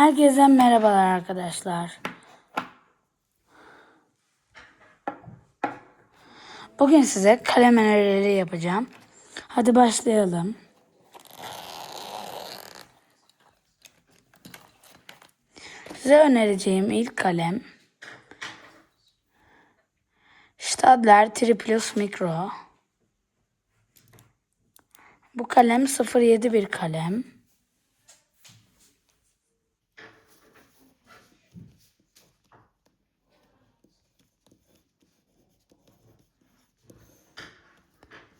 Herkese merhabalar arkadaşlar. Bugün size kalem önerileri yapacağım. Hadi başlayalım. Size önereceğim ilk kalem Stadler Triplus Micro. Bu kalem 07 bir kalem.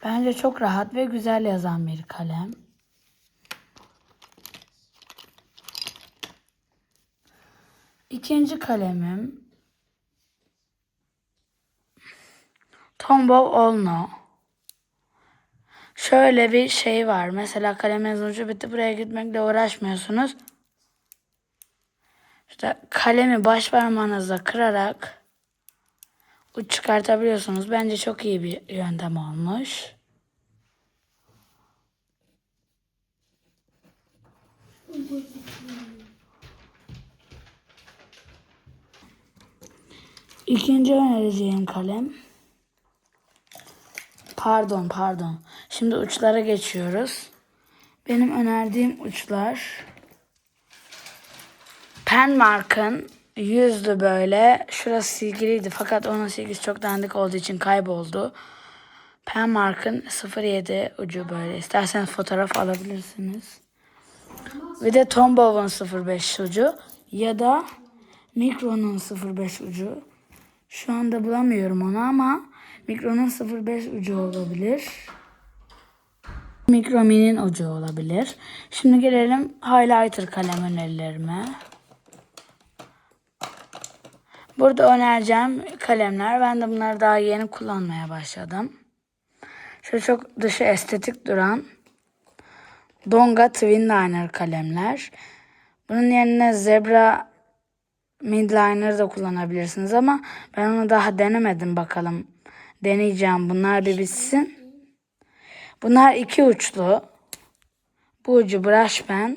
Bence çok rahat ve güzel yazan bir kalem. İkinci kalemim Tombow Olno. Şöyle bir şey var. Mesela kaleminizin ucu bitti. Buraya gitmekle uğraşmıyorsunuz. İşte kalemi baş parmağınızla kırarak çıkartabiliyorsunuz. Bence çok iyi bir yöntem olmuş. İkinci önereceğim kalem. Pardon pardon. Şimdi uçlara geçiyoruz. Benim önerdiğim uçlar Penmark'ın yüzdü böyle. Şurası silgiliydi fakat onun silgisi çok dandik olduğu için kayboldu. Penmark'ın 07 ucu böyle. İsterseniz fotoğraf alabilirsiniz. Bir de Tombow'un 05 ucu ya da Micro'nun 05 ucu. Şu anda bulamıyorum onu ama Micro'nun 05 ucu olabilir. Micro Mini'nin ucu olabilir. Şimdi gelelim highlighter kalem önerilerime. Burada önereceğim kalemler. Ben de bunları daha yeni kullanmaya başladım. Şöyle çok dışı estetik duran Donga Twin Liner kalemler. Bunun yerine Zebra Midliner da kullanabilirsiniz ama ben onu daha denemedim bakalım. Deneyeceğim. Bunlar bir bitsin. Bunlar iki uçlu. Bu ucu brush pen.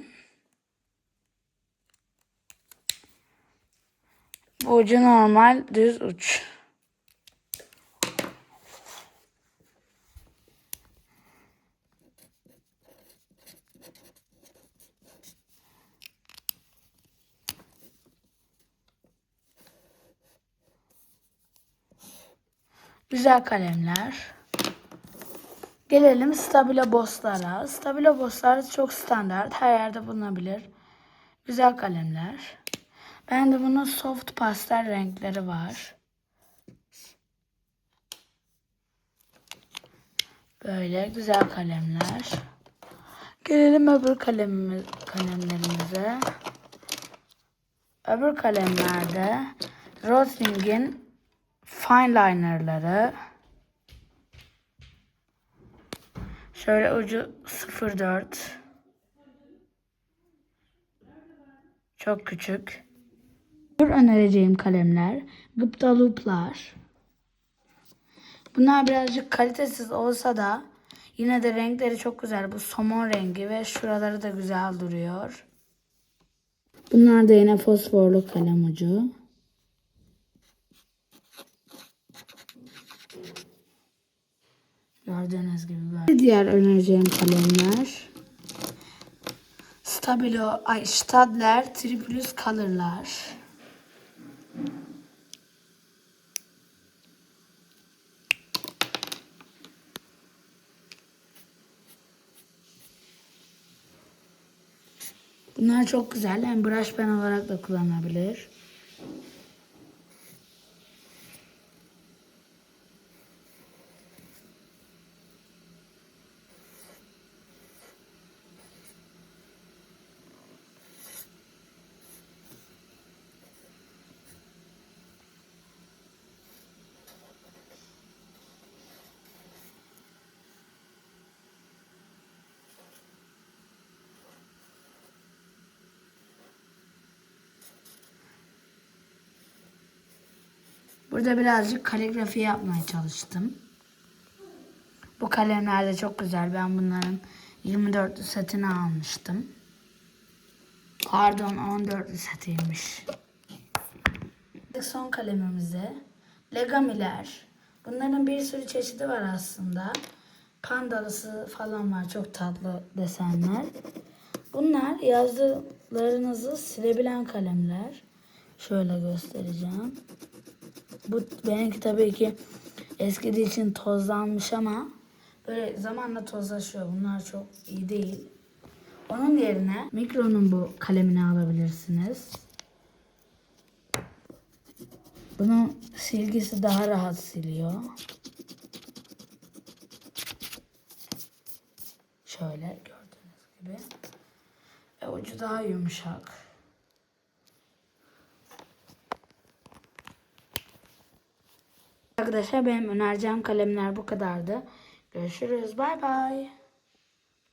Ucu normal düz uç. Güzel kalemler. Gelelim Stabilo Boss'lara. Stabilo Boss'lar çok standart. Her yerde bulunabilir. Güzel kalemler. Ben de bunun soft pastel renkleri var. Böyle güzel kalemler. Gelelim öbür kalemimiz, kalemlerimize. Öbür kalemlerde Rosling'in fine linerları. Şöyle ucu 04. Çok küçük. Öbür önereceğim kalemler Gıpta Loop'lar. Bunlar birazcık kalitesiz olsa da yine de renkleri çok güzel. Bu somon rengi ve şuraları da güzel duruyor. Bunlar da yine fosforlu kalem ucu. Gördüğünüz gibi böyle. Diğer önereceğim kalemler. Stabilo, ay Stadler Triplus Color'lar. Bunlar çok güzel. Hem brush pen olarak da kullanılabilir. Burada birazcık kaligrafi yapmaya çalıştım. Bu kalemler de çok güzel. Ben bunların 24 setini almıştım. Pardon 14 setiymiş. Son kalemimize Legamiler. Bunların bir sürü çeşidi var aslında. Pandalısı falan var. Çok tatlı desenler. Bunlar yazdıklarınızı silebilen kalemler. Şöyle göstereceğim. Bu benimki tabii ki eskidiği için tozlanmış ama böyle zamanla tozlaşıyor. Bunlar çok iyi değil. Onun yerine Mikro'nun bu kalemini alabilirsiniz. Bunun silgisi daha rahat siliyor. Şöyle gördüğünüz gibi. Ve ucu daha yumuşak. Arkadaşlar benim önereceğim kalemler bu kadardı. Görüşürüz. Bay bay.